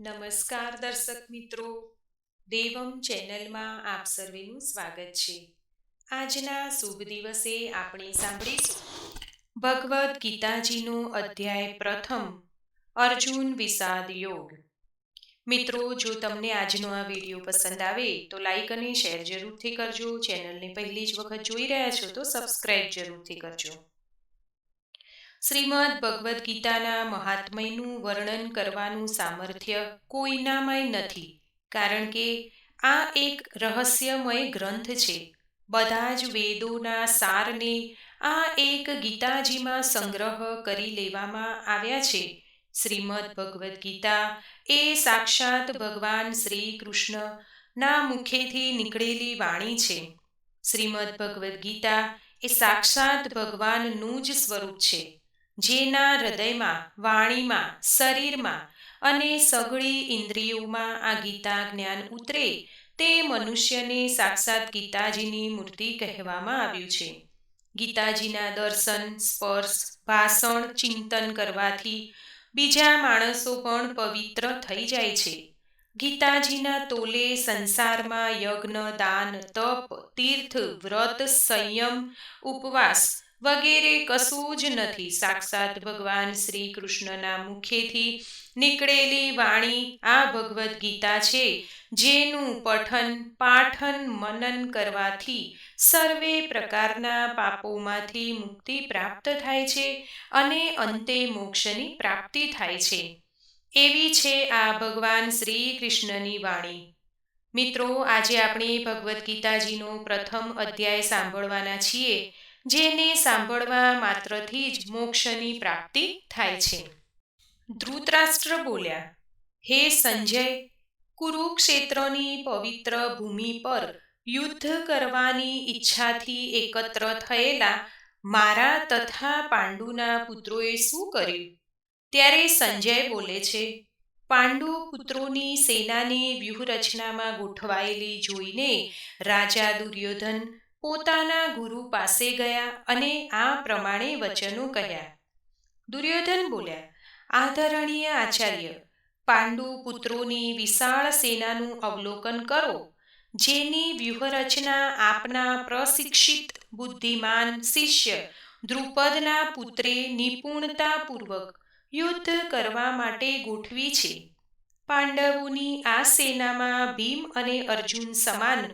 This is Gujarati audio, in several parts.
નમસ્કાર દર્શક મિત્રો. દેવમ ચેનલમાં આપ સર્વેનું સ્વાગત છે. આજના શુભ દિવસે આપણે સાંભળીશું ભગવદ્ ગીતાજીનો અધ્યાય પ્રથમ, અર્જુન વિષાદ યોગ. મિત્રો, જો તમને આજનો આ વીડિયો પસંદ આવે તો લાઈક અને શેર જરૂરથી કરજો. ચેનલને પહેલી જ વખત જોઈ રહ્યા છો તો સબસ્ક્રાઇબ જરૂરથી કરજો. શ્રીમદ ભગવદ્ ગીતાના મહાત્મયનું વર્ણન કરવાનું સામર્થ્ય કોઈનામાંય નથી, કારણ કે આ એક રહસ્યમય ગ્રંથ છે. બધા જ વેદોના સારને આ એક ગીતાજીમાં સંગ્રહ કરી લેવામાં આવ્યા છે. શ્રીમદ ભગવદ્ ગીતા એ સાક્ષાત ભગવાન શ્રી કૃષ્ણના મુખેથી નીકળેલી વાણી છે. શ્રીમદ ભગવદ્ ગીતા એ સાક્ષાત ભગવાનનું જ સ્વરૂપ છે. જેના હૃદયમાં, વાણીમાં, શરીરમાં અને સગળી ઇન્દ્રિયોમાં આ ગીતા જ્ઞાન ઉતરે, તે મનુષ્યને સાક્ષાત ગીતાજીની મૂર્તિ કહેવામાં આવ્યું છે. ગીતાજીના દર્શન, સ્પર્શ, ભાષણ, ચિંતન કરવાથી બીજા માણસો પણ પવિત્ર થઈ જાય છે. ગીતાજીના તોલે સંસારમાં યજ્ઞ, દાન, તપ, તીર્થ, વ્રત, સંયમ, ઉપવાસ વગેરે કશું જ નથી. સાક્ષાત ભગવાન શ્રી કૃષ્ણના મુખેથી નીકળેલી વાણી આ ભગવદ્ ગીતા છે, જેનું પઠન, પાઠન, મનન કરવાથી સર્વે પ્રકારના પાપોમાંથી મુક્તિ પ્રાપ્ત થાય છે અને અંતે મોક્ષની પ્રાપ્તિ થાય છે. એવી છે આ ભગવાન શ્રી કૃષ્ણની વાણી. મિત્રો, આજે આપણે ભગવદ્ ગીતાજીનો પ્રથમ અધ્યાય સાંભળવાના છીએ. જેને સાંભળવા માત્રથી જ મોક્ષની પ્રાપ્તિ થાય છે. ધૃતરાષ્ટ્ર બોલ્યા, હે સંજય, કુરુક્ષેત્રની પવિત્ર ભૂમિ પર યુદ્ધ કરવાની ઈચ્છાથી એકત્ર થયેલા મારા તથા પાંડુના પુત્રોએ શું કર્યું? ત્યારે સંજય બોલે છે, પાંડુ પુત્રોની સેનાની વ્યૂહરચનામાં ગોઠવાયેલી જોઈને રાજા દુર્યોધન પોતાના ગુરુ પાસે ગયા અને આ પ્રમાણે વચનો કહ્યા દુર્યોધન બોલ્યા, આદરણીય આચાર્ય, પાંડુ પુત્રોની વિશાળ સેનાનું અવલોકન કરો, જેની વ્યૂહરચના આપના પ્રશિક્ષિત બુદ્ધિમાન શિષ્ય દ્રુપદના પુત્રે નિપુણતાપૂર્વક યુદ્ધ કરવા માટે ગોઠવી છે. પાંડવોની આ સેનામાં ભીમ અને અર્જુન સમાન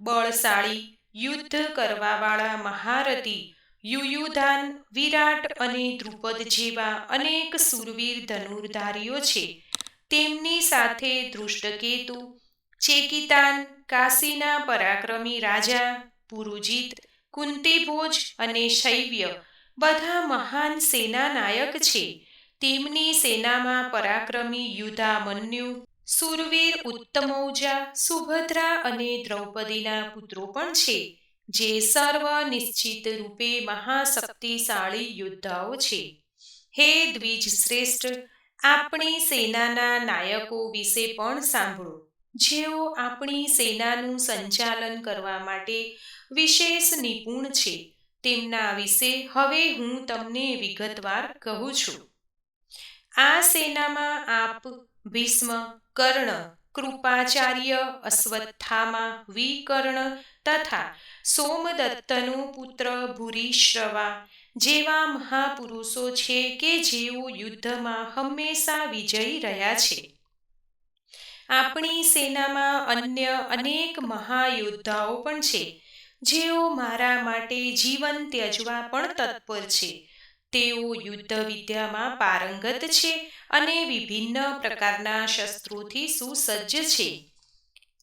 બળશાળી યુદ્ધ કરવાવાળા મહારથી યુયુધાન, વિરાટ અને દ્રુપદ જેવા અનેક સુરવીર ધનુર્ધારીઓ છે. તેમની સાથે દૃષ્ટકેતુ ચેકિતાન, કાશીના પરાક્રમી રાજા, પુરુજીત, કુંતીભોજ અને શૈવ્ય બધા મહાન સેનાનાયક છે. તેમની સેનામાં પરાક્રમી યુધામન્યુ સુરવીર ઉત્તમૌજા સુભદ્રા અને દ્રૌપદીના પુત્રો પણ છે, જે સર્વ નિશ્ચિત રૂપે મહાશક્તિશાળી યોદ્ધાઓ છે. હે દ્વિજ શ્રેષ્ઠ, આપણી સેનાના નાયકો વિશે પણ સાંભળો. જેઓ આપણી સેનાનું સંચાલન કરવા માટે વિશેષ નિપુણ છે, તેમના વિશે હવે હું તમને વિગતવાર કહું છું. આ સેનામાં આપ ભીષ્મ, કર્ણ, કૃપાચાર્ય, અશ્વત્થામા, વિકર્ણ તથા સોમદત્તનો પુત્ર ભૂરીશ્રવા જેવા મહાપુરુષો છે કે જેઓ યુદ્ધમાં હંમેશા વિજયી રહ્યા છે. આપણી સેનામાં અન્ય અનેક મહાયોદ્ધાઓ પણ છે જેઓ મારા માટે જીવન ત્યજવા પણ તત્પર છે. તેઓ યુદ્ધ વિદ્યામાં પારંગત છે અને વિભિન્ન પ્રકારના શસ્ત્રોથી સુસજ્જ છે.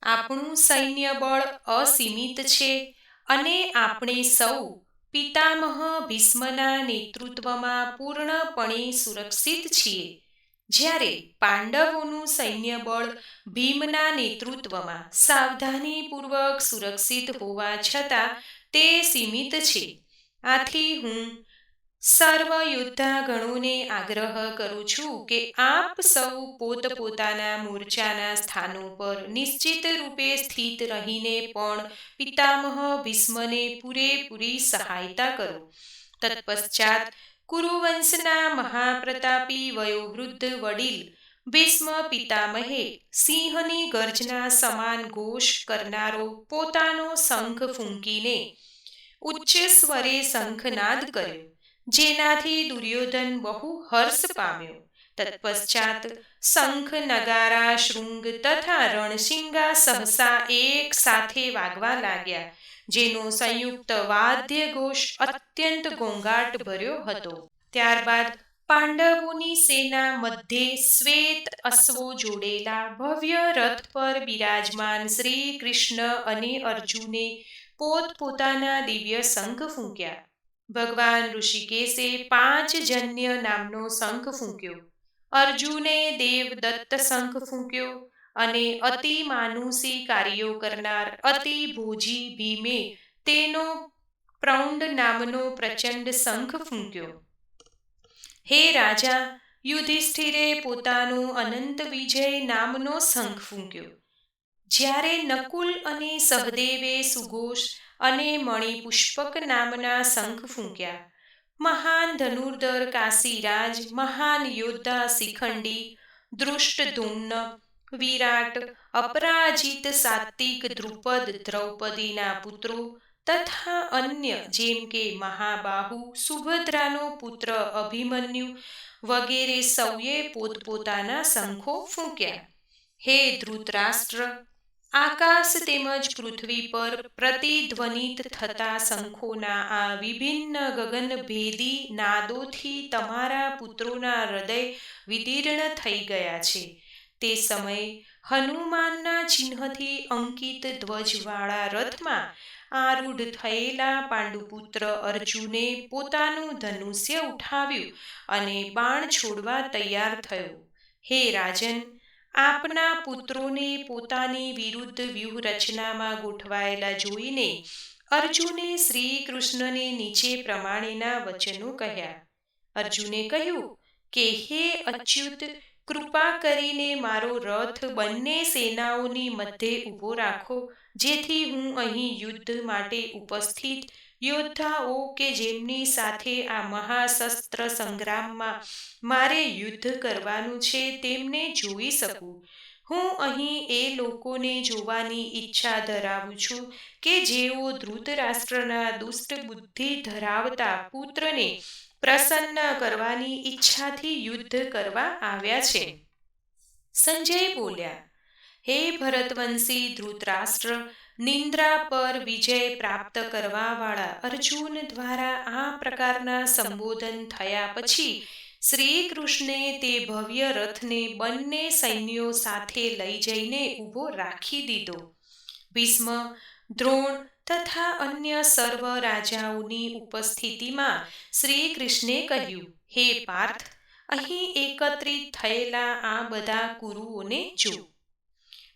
આપણું સૈન્ય બળ અસીમિત છે અને આપણે સૌ પિતામહ ભીષ્મના નેતૃત્વમાં પૂર્ણપણે સુરક્ષિત છીએ. જ્યારે પાંડવોનું સૈન્ય બળ ભીમના નેતૃત્વમાં સાવધાનીપૂર્વક સુરક્ષિત હોવા છતાં તે સીમિત છે. આથી હું સર્વ યોદ્ધાગણોને આગ્રહ કરું છું કે આપ સૌ પોતપોતાના મોરચાના સ્થાનો પર નિશ્ચિત રૂપે સ્થિત રહીને પણ પિતામહ ભીષ્મને પૂરેપૂરી સહાયતા કરો. તત્પશ્ચાત કુરુવંશના મહાપ્રતાપી વયોવૃદ્ધ વડીલ ભીષ્મ પિતામહે સિંહની ગર્જના સમાન ઘોષ કરનારો પોતાનો શંખ ફૂંકીને ઉચ્ચ સ્વરે શંખનાદ કર્યો. જેનાથી દુર્યોધન બહુ હર્ષ પામ્યો. તત્પશ્ચાત શંખ, નગારા, શૃંગ તથા રણશિંગા સહસા એક સાથે વાગવા લાગ્યા, જેનો સંયુક્ત વાદ્ય અત્યંત ઘોંઘાટ ભર્યો હતો. ત્યારબાદ પાંડવોની સેના મધ્યે શ્વેત અશ્વો જોડેલા ભવ્ય રથ પર બિરાજમાન શ્રી કૃષ્ણ અને અર્જુને પોતપોતાના દિવ્ય શંખ ફૂંક્યા. ભગવાન ઋષિકેશે પાંચ જન્ય નામનો શંખ ફૂંક્યો. અર્જુને દેવદત્ત શંખ ફૂંક્યો અને અતિ માનુષી કાર્યો કરનાર અતિ ભોજી ભીમે તેનો પ્રૌંડ નામનો પ્રચંડ શંખ ફૂંક્યો. હે રાજા, યુધિષ્ઠિરે પોતાનો અનંત વિજય નામનો શંખ ફૂંક્યો. જ્યારે નકુલ અને સહદેવે સુઘોષ અને મણિપુષ્પક નામના શંખ ફૂંક્યા. મહાન ધનુર્ધર કાશીરાજ, મહાન યોદ્ધા શિખંડી, દૃષ્ટધુમ્ન, વિરાટ, અપરાજિત સાત્વિક દ્રુપદ દ્રૌપદીના પુત્રો તથા અન્ય જેમ કે મહાબાહુ, સુભદ્રાનો પુત્ર અભિમન્યુ વગેરે સૌએ પોતપોતાના શંખો ફૂંક્યા. હે ધૃતરાષ્ટ્ર આકાશ તેમજ પૃથ્વી પર પ્રતિધ્વનિત થતા શંખોના આ વિભિન્ન ગગનભેદી નાદોથી તમારા પુત્રોના હૃદય વિદીર્ણ થઈ ગયા છે. તે સમયે હનુમાનના ચિહ્નથી અંકિત ધ્વજવાળા રથમાં આરૂઢ થયેલા પાંડુપુત્ર અર્જુને પોતાનું ધનુષ્ય ઉઠાવ્યું અને બાણ છોડવા તૈયાર થયો. હે રાજન આપના પુત્રોને પોતાની વિરુદ્ધ વ્યૂહરચનામાં ગોઠવાયેલા જોઈને અર્જુને શ્રી કૃષ્ણને નીચે પ્રમાણેના વચનો કહ્યા. અર્જુને કહ્યું, કે હે અચ્યુત, કૃપા કરીને મારો રથ બંને સેનાઓની મધ્યે ઊભો રાખો, જેથી હું અહીં યુદ્ધ માટે ઉપસ્થિત યોદ્ધાઓ કે જેમની સાથે આ મહાશસ્ત્ર સંગ્રામમાં મારે યુદ્ધ કરવાનું છે, તેમને જોઈ શકું. હું અહીં એ લોકોને જોવાની ઈચ્છા ધરાવું છું કે જેઓ ધૃતરાષ્ટ્રના દુષ્ટ બુદ્ધિ ધરાવતા પુત્રને પ્રસન્ન કરવાની ઈચ્છાથી યુદ્ધ કરવા આવ્યા છે. સંજય બોલ્યા, હે ભરતવંશી ધૃતરાષ્ટ્ર નિંદ્રા પર વિજય પ્રાપ્ત કરવાવાળા અર્જુન દ્વારા આ પ્રકારના સંબોધન થયા પછી શ્રી કૃષ્ણે તે ભવ્ય રથને બંને સૈન્યો સાથે લઈ જઈને ઊભો રાખી દીધો. ભીષ્મ, દ્રોણ તથા અન્ય સર્વ રાજાઓની ઉપસ્થિતિમાં શ્રી કૃષ્ણે કહ્યું, હે પાર્થ, અહીં એકત્રિત થયેલા આ બધા કુરુઓને જો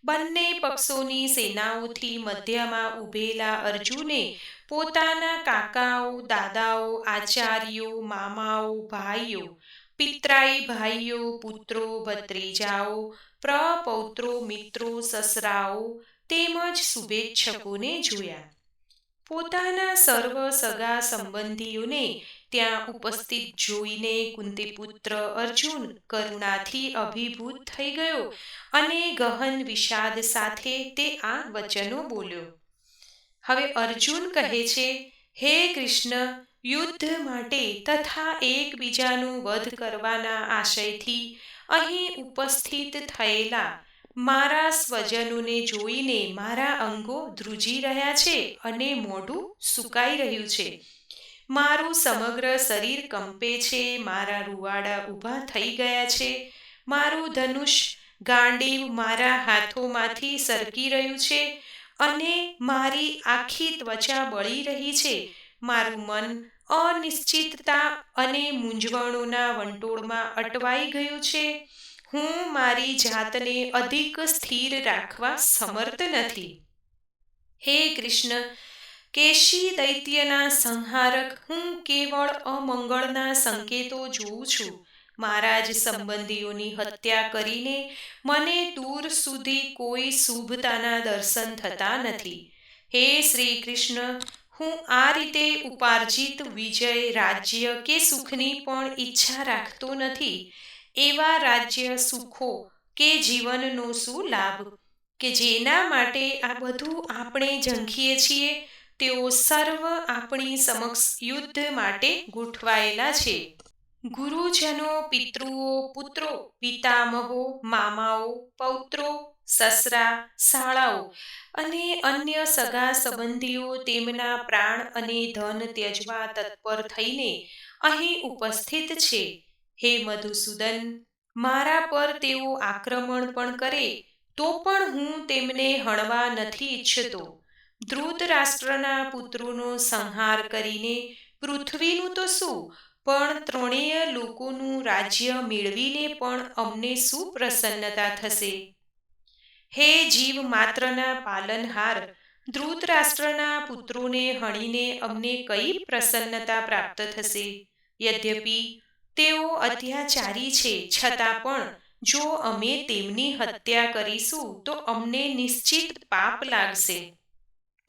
બંને પક્ષોની સેનાઓથી મધ્યમાં ઊભેલા અર્જુને પોતાના કાકાઓ, દાદાઓ, આચાર્યો, મામાઓ, ભાઈઓ, પિતરાઈ ભાઈઓ, પુત્રો, ભત્રીજાઓ, પ્રપૌત્રો, મિત્રો, સસરાઓ તેમજ શુભેચ્છકોને જોયા. પોતાના સર્વ સગા સંબંધીઓને ત્યાં ઉપસ્થિત જોઈને કુંતીપુત્ર અર્જુન કરુણાથી અભિભૂત થઈ ગયો અને ગહન વિષાદ સાથે તે આ વચનો બોલ્યો. હવે અર્જુન કહે છે, હે કૃષ્ણ, યુદ્ધ માટે તથા એકબીજાનું વધ કરવાના આશયથી અહીં ઉપસ્થિત થયેલા મારા સ્વજનોને જોઈને મારા અંગો ધ્રુજી રહ્યા છે અને મોઢું સુકાઈ રહ્યું છે. મારું સમગ્ર શરીર કંપે છે, મારા રૂવાડા ઊભા થઈ ગયા છે. મારું ધનુષ ગાંડીવ મારા હાથોમાંથી સરકી રહ્યું છે અને મારી આખી ત્વચા બળી રહી છે. મારું મન અનિશ્ચિતતા અને મૂંઝવણોના વંટોળમાં અટવાઈ ગયું છે. હું મારી જાતને અધિક સ્થિર રાખવા સમર્થ નથી. હે કૃષ્ણ કેશી દૈત્યના સંહારક, હું કેવળ અમંગળના સંકેતો જોઉં છું. મારા જ સંબંધીઓની હત્યા કરીને મને દૂર સુધી કોઈ શુભતાના દર્શન થતા નથી. હે શ્રી કૃષ્ણ હું આ રીતે ઉપાર્જિત વિજય રાજ્ય કે સુખની પણ ઈચ્છા રાખતો નથી. એવા રાજ્ય સુખો કે જીવનનો શું લાભ? કે જેના માટે આ બધું આપણે ઝંખીએ છીએ? તેઓ સર્વ આપણી સમક્ષ યુદ્ધ માટે ગોઠવાયેલા છે. ગુરુજનો, પિતૃઓ, પુત્રો, પિતામહો, મામાઓ, પૌત્રો, સસરા, શાળાઓ અને અન્ય સગા સંબંધીઓ તેમના પ્રાણ અને ધન ત્યજવા તત્પર થઈને અહીં ઉપસ્થિત છે. હે મધુસૂદન, મારા પર તેઓ આક્રમણ પણ કરે તો પણ હું તેમને હણવા નથી ઈચ્છતો. ધૃતરાષ્ટ્રના પુત્રોનો સંહાર કરીને પૃથ્વીનું તો શું? પણ ત્રણેય લોકોનું રાજ્ય મેળવીને પણ અમને શું પ્રસન્નતા થશે? હે જીવ માત્રના પાલનહાર, ધૃતરાષ્ટ્રના પુત્રોને હણીને અમને કઈ પ્રસન્નતા પ્રાપ્ત થશે? યદ્યપિ તેઓ અત્યાચારી છે, છતાં પણ જો અમે તેમની હત્યા કરીશું તો અમને નિશ્ચિત પાપ લાગશે.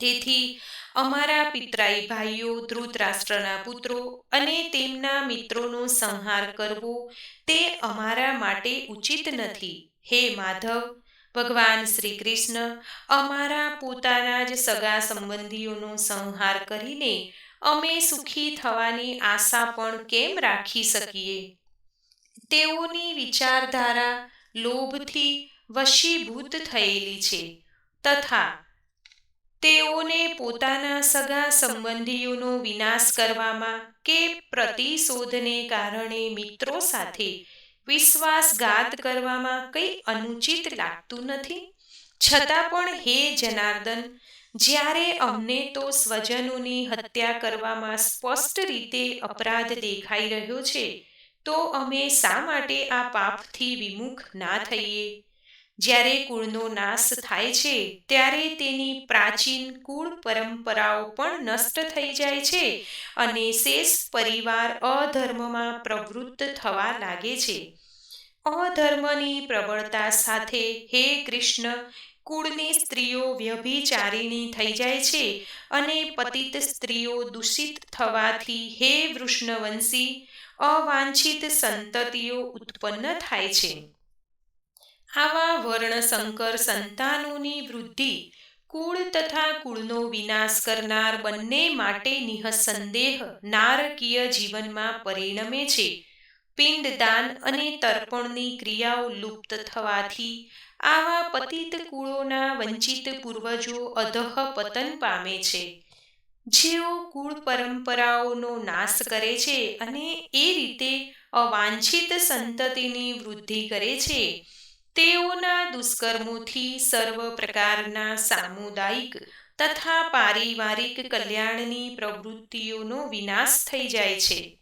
તેથી અમારા પિતરાઈ ભાઈઓ, ધૃતરાષ્ટ્રના પુત્રો અને તેમના મિત્રોનો સંહાર કરવો તે અમારા માટે ઉચિત નથી. હે માધવ, ભગવાન શ્રી કૃષ્ણ અમારા પોતાના જ સગા સંબંધીઓનો સંહાર કરીને અમે સુખી થવાની આશા પણ કેમ રાખી શકીએ? તેઓની વિચારધારા લોભથી વશીભૂત થયેલી છે. તથા તેઓને પોતાના સગા સંબંધીઓનો વિનાશ કરવામાં કે પ્રતિશોધને કારણે મિત્રો સાથે વિશ્વાસઘાત કરવામાં કંઈ અનુચિત લાગતું નથી? છતાં પણ હે જનાર્દન, જ્યારે અમને તો સ્વજનોની હત્યા કરવામાં સ્પષ્ટ રીતે અપરાધ દેખાઈ રહ્યો છે, તો અમે શા માટે આ પાપથી વિમુખ ના થઈએ? જ્યારે કુળનો નાશ થાય છે, ત્યારે તેની પ્રાચીન કુળ પરંપરાઓ પણ નષ્ટ થઈ જાય છે અને શેષ પરિવાર અધર્મમાં પ્રવૃત્ત થવા લાગે છે. અધર્મની પ્રબળતા સાથે હે કૃષ્ણ, કુળની સ્ત્રીઓ વ્યભિચારિણી થઈ જાય છે અને પતિત સ્ત્રીઓ દૂષિત થવાથી હે વૃષ્ણવંશી, અવાંછિત સંતતિઓ ઉત્પન્ન થાય છે. આવા વર્ણશંકર સંતાનોની વૃદ્ધિ કુળ તથા કુળનો વિનાશ કરનાર બંને માટે નિઃસંદેહ નારકીય જીવનમાં પરિણમે છે. પિંડદાન અને તર્પણની ક્રિયાઓ લુપ્ત થવાથી આવા પતિત કુળોના વંચિત પૂર્વજો અધઃ પતન પામે છે. જેઓ કુળ પરંપરાઓનો નાશ કરે છે અને એ રીતે અવાંછિત સંતતિની વૃદ્ધિ કરે છે. તેઓના દુષ્કર્મોથી સર્વ પ્રકારના સામુદાયિક તથા પારિવારિક કલ્યાણની પ્રવૃત્તિઓનો વિનાશ થઈ જાય છે.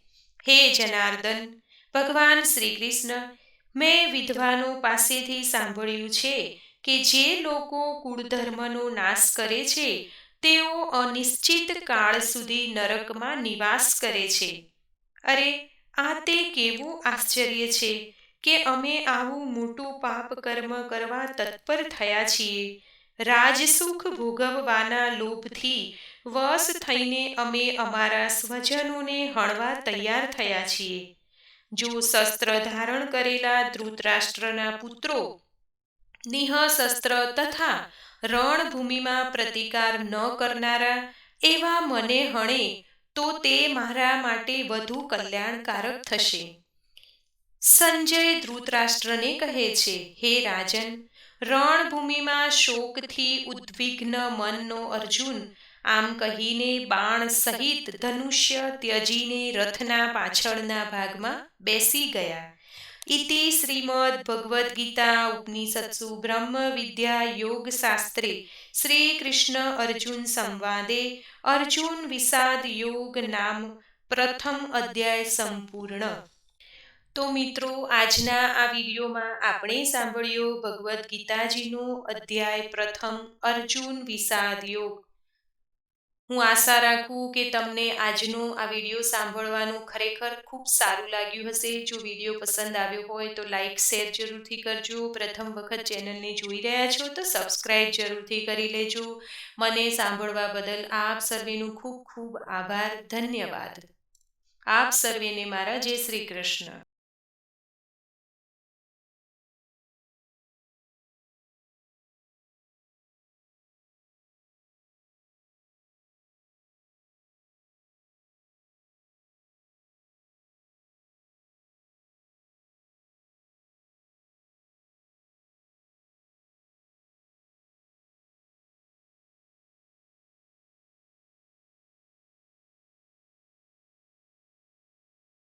હે જનાર્દન, ભગવાન શ્રી કૃષ્ણ મેં વિદ્વાનો પાસેથી સાંભળ્યું છે કે જે લોકો કુળધર્મનો નાશ કરે છે, તેઓ અનિશ્ચિત કાળ સુધી નરકમાં નિવાસ કરે છે. અરે, આ તે કેવું આશ્ચર્ય છે કે અમે આવું મોટું પાપ કર્મ કરવા તત્પર થયા છીએ. રાજસુખ ભોગવવાના લોભથી વશ થઈને અમે અમારા સ્વજનોને હણવા તૈયાર થયા છીએ. જો શસ્ત્ર ધારણ કરેલા ધૃતરાષ્ટ્રના પુત્રો નિઃશસ્ત્ર તથા રણભૂમિમાં પ્રતિકાર ન કરનારા એવા મને હણે તો તે મારા માટે વધુ કલ્યાણકારક થશે. સંજય ધૃતરાષ્ટ્રને કહે છે, હે રાજન, રણભૂમિમાં શોકથી ઉદ્વિગ્ન મનનો અર્જુન, આમ કહીને બાણ સહિત ધનુષ્ય ત્યજીને રથના પાછળના ભાગમાં બેસી ગયા. ઇતિ શ્રીમદ ભગવદ્ ગીતા ઉપનિષત્સુ બ્રહ્મ વિદ્યા યોગ શાસ્ત્રે શ્રી કૃષ્ણ અર્જુન સંવાદે અર્જુન વિષાદ યોગ નામ પ્રથમ અધ્યાય સંપૂર્ણ તો મિત્રો, આજના આ વિડીયોમાં આપણે સાંભળ્યો ભગવદ્ ગીતાજીનું અધ્યાય પ્રથમ, અર્જુન વિષાદ યોગ. હું આશા રાખું કે તમને આજનો આ વીડિયો સાંભળવાનું ખરેખર ખૂબ સારું લાગ્યું હશે. જો વીડિયો પસંદ આવ્યો હોય તો લાઇક શેર જરૂરથી કરજો. પ્રથમ વખત ચેનલને જોઈ રહ્યા છો તો સબસ્ક્રાઈબ જરૂરથી કરી લેજો. મને સાંભળવા બદલ આપ સર્વેનું ખૂબ ખૂબ આભાર. ધન્યવાદ. આપ સર્વેને મારા જય શ્રી કૃષ્ણ.